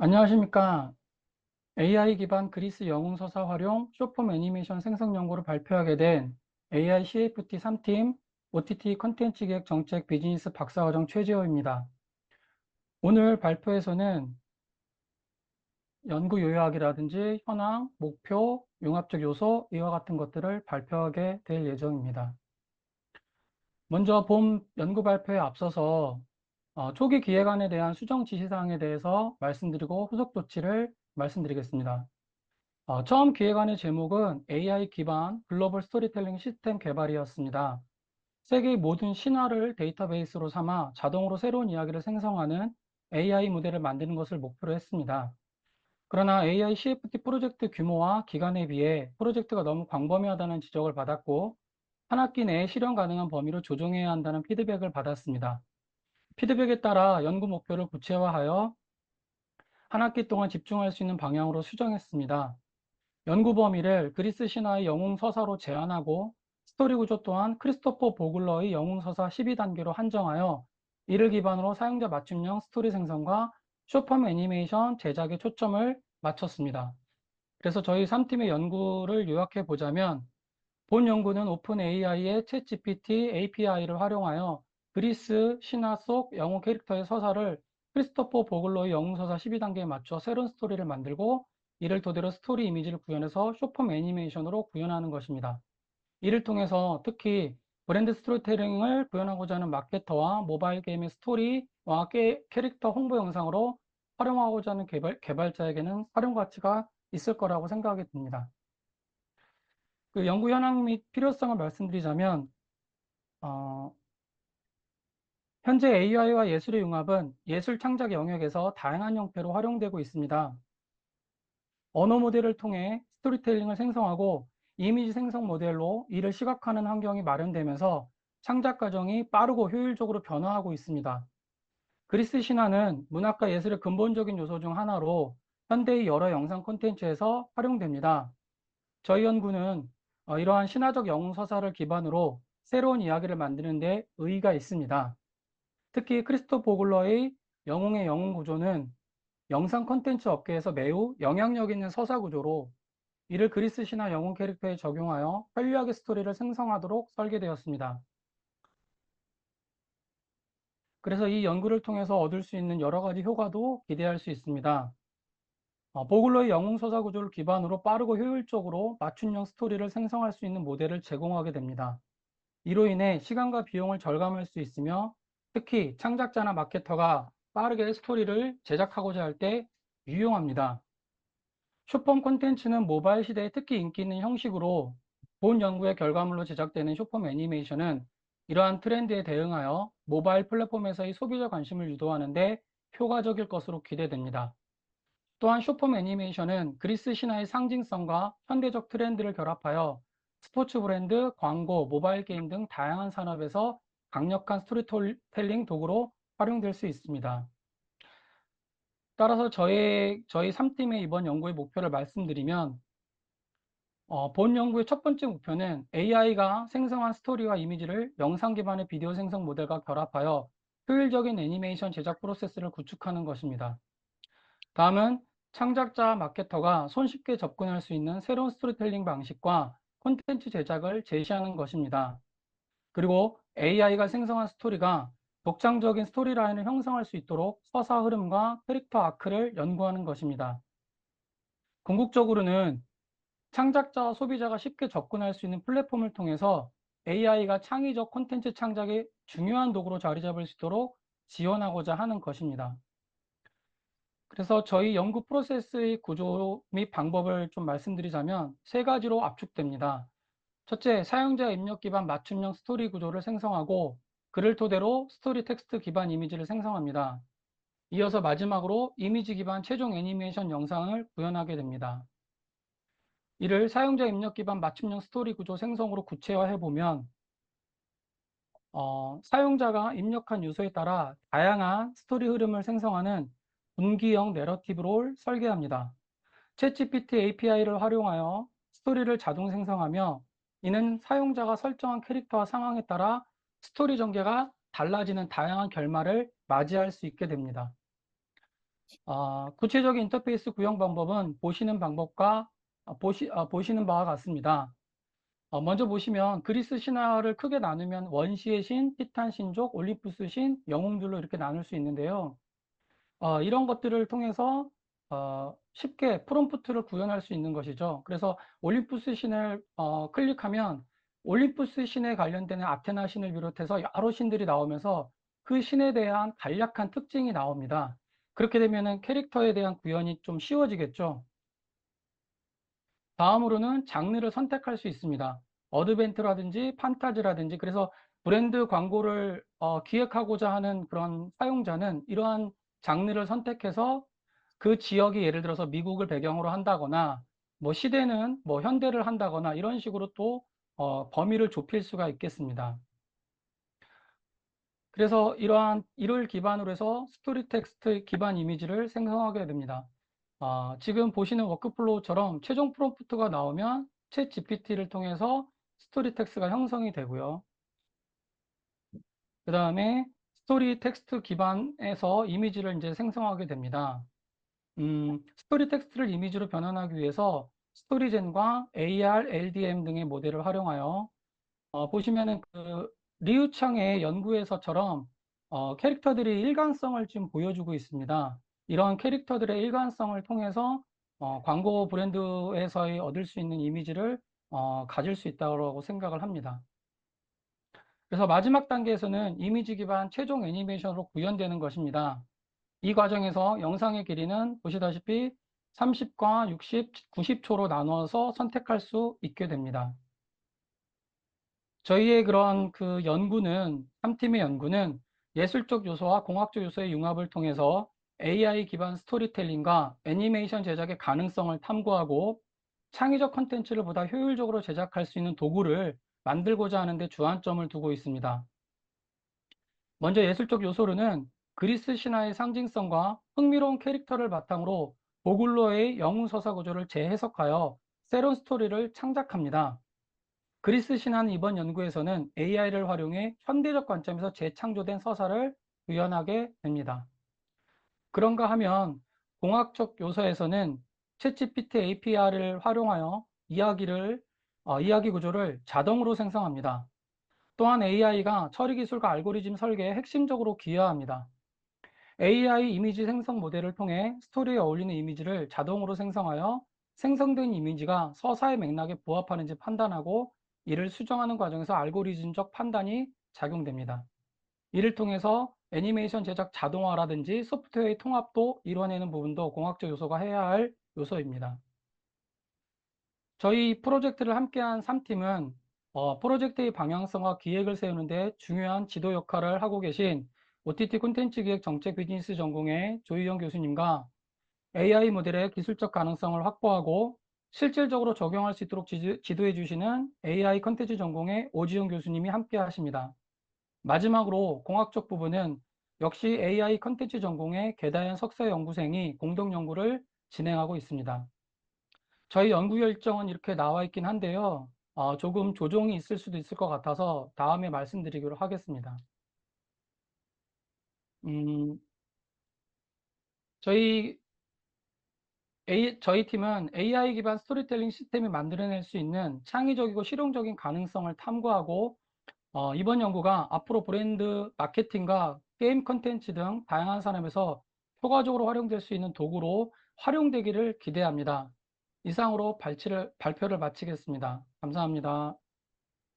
안녕하십니까. AI 기반 그리스 영웅 서사 활용 쇼폼 애니메이션 생성 연구를 발표하게 된 AI CFT 3팀 OTT 컨텐츠 기획 정책 비즈니스 박사과정 최재호입니다. 오늘 발표에서는 연구 요약이라든지 현황, 목표, 융합적 요소 이와 같은 것들을 발표하게 될 예정입니다. 먼저 본 연구 발표에 앞서서 어, 초기 기획안에 대한 수정 지시사항에 대해서 말씀드리고 후속 조치를 말씀드리겠습니다. 어, 처음 기획안의 제목은 AI 기반 글로벌 스토리텔링 시스템 개발이었습니다. 세계의 모든 신화를 데이터베이스로 삼아 자동으로 새로운 이야기를 생성하는 AI 모델을 만드는 것을 목표로 했습니다. 그러나 AI CFT 프로젝트 규모와 기간에 비해 프로젝트가 너무 광범위하다는 지적을 받았고 한 학기 내에 실현 가능한 범위로 조정해야 한다는 피드백을 받았습니다. 피드백에 따라 연구 목표를 구체화하여 한 학기 동안 집중할 수 있는 방향으로 수정했습니다. 연구 범위를 그리스 신화의 영웅 서사로 제한하고 스토리 구조 또한 크리스토퍼 보글러의 영웅 서사 12단계로 한정하여 이를 기반으로 사용자 맞춤형 스토리 생성과 쇼펌 애니메이션 제작에 초점을 맞췄습니다. 그래서 저희 3팀의 연구를 요약해 보자면 본 연구는 오픈 AI의 챗 GPT API를 활용하여 그리스 신화 속 영웅 캐릭터의 서사를 크리스토퍼 보글로의 영웅 서사 12단계에 맞춰 새로운 스토리를 만들고 이를 토대로 스토리 이미지를 구현해서 쇼폼 애니메이션으로 구현하는 것입니다. 이를 통해서 특히 브랜드 스토리텔링을 구현하고자 하는 마케터와 모바일 게임의 스토리와 캐릭터 홍보 영상으로 활용하고자 하는 개발, 개발자에게는 활용 가치가 있을 거라고 생각이 듭니다. 그 연구 현황 및 필요성을 말씀드리자면 어, 현재 AI와 예술의 융합은 예술 창작 영역에서 다양한 형태로 활용되고 있습니다. 언어 모델을 통해 스토리텔링을 생성하고 이미지 생성 모델로 이를 시각화하는 환경이 마련되면서 창작 과정이 빠르고 효율적으로 변화하고 있습니다. 그리스 신화는 문학과 예술의 근본적인 요소 중 하나로 현대의 여러 영상 콘텐츠에서 활용됩니다. 저희 연구는 어, 이러한 신화적 영웅 서사를 기반으로 새로운 이야기를 만드는 데 의의가 있습니다. 특히 크리스토 보글러의 영웅의 영웅 구조는 영상 콘텐츠 업계에서 매우 영향력 있는 서사 구조로 이를 그리스 신화 영웅 캐릭터에 적용하여 편리하게 스토리를 생성하도록 설계되었습니다. 그래서 이 연구를 통해서 얻을 수 있는 여러 가지 효과도 기대할 수 있습니다. 어, 보글러의 영웅 서사 구조를 기반으로 빠르고 효율적으로 맞춤형 스토리를 생성할 수 있는 모델을 제공하게 됩니다. 이로 인해 시간과 비용을 절감할 수 있으며 특히 창작자나 마케터가 빠르게 스토리를 제작하고자 할 때 유용합니다. 쇼폼 콘텐츠는 모바일 시대에 특히 인기 있는 형식으로 본 연구의 결과물로 제작되는 쇼폼 애니메이션은 이러한 트렌드에 대응하여 모바일 플랫폼에서의 소비자 관심을 유도하는데 효과적일 것으로 기대됩니다. 또한 쇼폼 애니메이션은 그리스 신화의 상징성과 현대적 트렌드를 결합하여 스포츠 브랜드, 광고, 모바일 게임 등 다양한 산업에서 강력한 스토리텔링 도구로 활용될 수 있습니다. 따라서 저희, 저희 3팀의 이번 연구의 목표를 말씀드리면 어, 본 연구의 첫 번째 목표는 AI가 생성한 스토리와 이미지를 영상 기반의 비디오 생성 모델과 결합하여 효율적인 애니메이션 제작 프로세스를 구축하는 것입니다. 다음은 창작자 마케터가 손쉽게 접근할 수 있는 새로운 스토리텔링 방식과 콘텐츠 제작을 제시하는 것입니다. 그리고 AI가 생성한 스토리가 독창적인 스토리라인을 형성할 수 있도록 서사 흐름과 캐릭터 아크를 연구하는 것입니다. 궁극적으로는 창작자와 소비자가 쉽게 접근할 수 있는 플랫폼을 통해서 AI가 창의적 콘텐츠 창작의 중요한 도구로 자리 잡을 수 있도록 지원하고자 하는 것입니다. 그래서 저희 연구 프로세스의 구조 및 방법을 좀 말씀드리자면 세 가지로 압축됩니다. 첫째, 사용자 입력 기반 맞춤형 스토리 구조를 생성하고 그를 토대로 스토리 텍스트 기반 이미지를 생성합니다. 이어서 마지막으로 이미지 기반 최종 애니메이션 영상을 구현하게 됩니다. 이를 사용자 입력 기반 맞춤형 스토리 구조 생성으로 구체화해 보면 어, 사용자가 입력한 요소에 따라 다양한 스토리 흐름을 생성하는 분기형 내러티브를 설계합니다. 챗GPT API를 활용하여 스토리를 자동 생성하며 이는 사용자가 설정한 캐릭터와 상황에 따라 스토리 전개가 달라지는 다양한 결말을 맞이할 수 있게 됩니다. 어, 구체적인 인터페이스 구형 방법은 보시는 방법과 어, 보시, 어, 보시는 바와 같습니다. 어, 먼저 보시면 그리스 신화를 크게 나누면 원시의 신, 티탄 신족, 올림푸스 신, 영웅들로 이렇게 나눌 수 있는데요. 어, 이런 것들을 통해서 어, 쉽게 프롬프트를 구현할 수 있는 것이죠. 그래서 올림푸스 신을 어, 클릭하면 올림푸스 신에 관련되는 아테나 신을 비롯해서 여러 신들이 나오면서 그 신에 대한 간략한 특징이 나옵니다. 그렇게 되면 캐릭터에 대한 구현이 좀 쉬워지겠죠. 다음으로는 장르를 선택할 수 있습니다. 어드벤트라든지 판타지라든지 그래서 브랜드 광고를 어, 기획하고자 하는 그런 사용자는 이러한 장르를 선택해서 그 지역이 예를 들어서 미국을 배경으로 한다거나 뭐 시대는 뭐 현대를 한다거나 이런 식으로 또 어, 범위를 좁힐 수가 있겠습니다. 그래서 이러한 이를 기반으로 해서 스토리 텍스트 기반 이미지를 생성하게 됩니다. 어, 지금 보시는 워크플로우처럼 최종 프롬프트가 나오면 챗 GPT를 통해서 스토리 텍스트가 형성이 되고요. 그 다음에 스토리 텍스트 기반에서 이미지를 이제 생성하게 됩니다. 음, 스토리 텍스트를 이미지로 변환하기 위해서 스토리젠과 AR, LDM 등의 모델을 활용하여 어, 보시면은 그 리우창의 연구에서처럼 어, 캐릭터들이 일관성을 지금 보여주고 있습니다. 이런 캐릭터들의 일관성을 통해서 어, 광고 브랜드에서의 얻을 수 있는 이미지를 어, 가질 수 있다고 생각을 합니다. 그래서 마지막 단계에서는 이미지 기반 최종 애니메이션으로 구현되는 것입니다. 이 과정에서 영상의 길이는 보시다시피 30과 60, 90초로 나눠서 선택할 수 있게 됩니다. 저희의 그런 그 연구는, 3팀의 연구는 예술적 요소와 공학적 요소의 융합을 통해서 AI 기반 스토리텔링과 애니메이션 제작의 가능성을 탐구하고 창의적 컨텐츠를 보다 효율적으로 제작할 수 있는 도구를 만들고자 하는데 주안점을 두고 있습니다. 먼저 예술적 요소로는 그리스 신화의 상징성과 흥미로운 캐릭터를 바탕으로 보글로의 영웅 서사 구조를 재해석하여 새로운 스토리를 창작합니다. 그리스 신화는 이번 연구에서는 AI를 활용해 현대적 관점에서 재창조된 서사를 구현하게 됩니다. 그런가 하면 공학적 요소에서는 챗GPT API를 활용하여 이야기를 어, 이야기 구조를 자동으로 생성합니다. 또한 AI가 처리 기술과 알고리즘 설계에 핵심적으로 기여합니다. AI 이미지 생성 모델을 통해 스토리에 어울리는 이미지를 자동으로 생성하여 생성된 이미지가 서사의 맥락에 부합하는지 판단하고 이를 수정하는 과정에서 알고리즘적 판단이 작용됩니다. 이를 통해서 애니메이션 제작 자동화라든지 소프트웨어의 통합도 이뤄내는 부분도 공학적 요소가 해야 할 요소입니다. 저희 프로젝트를 함께한 3팀은 어, 프로젝트의 방향성과 기획을 세우는데 중요한 지도 역할을 하고 계신 OTT 콘텐츠 기획 정책 비즈니스 전공의 조희영 교수님과 AI 모델의 기술적 가능성을 확보하고 실질적으로 적용할 수 있도록 지도해 주시는 AI 컨텐츠 전공의 오지용 교수님이 함께 하십니다. 마지막으로 공학적 부분은 역시 AI 컨텐츠 전공의 개다현 석사 연구생이 공동 연구를 진행하고 있습니다. 저희 연구 일정은 이렇게 나와 있긴 한데요. 어, 조금 조정이 있을 수도 있을 것 같아서 다음에 말씀드리기로 하겠습니다. 음, 저희 A, 저희 팀은 AI 기반 스토리텔링 시스템이 만들어낼 수 있는 창의적이고 실용적인 가능성을 탐구하고 어, 이번 연구가 앞으로 브랜드 마케팅과 게임 컨텐츠 등 다양한 산업에서 효과적으로 활용될 수 있는 도구로 활용되기를 기대합니다. 이상으로 발치를, 발표를 마치겠습니다. 감사합니다.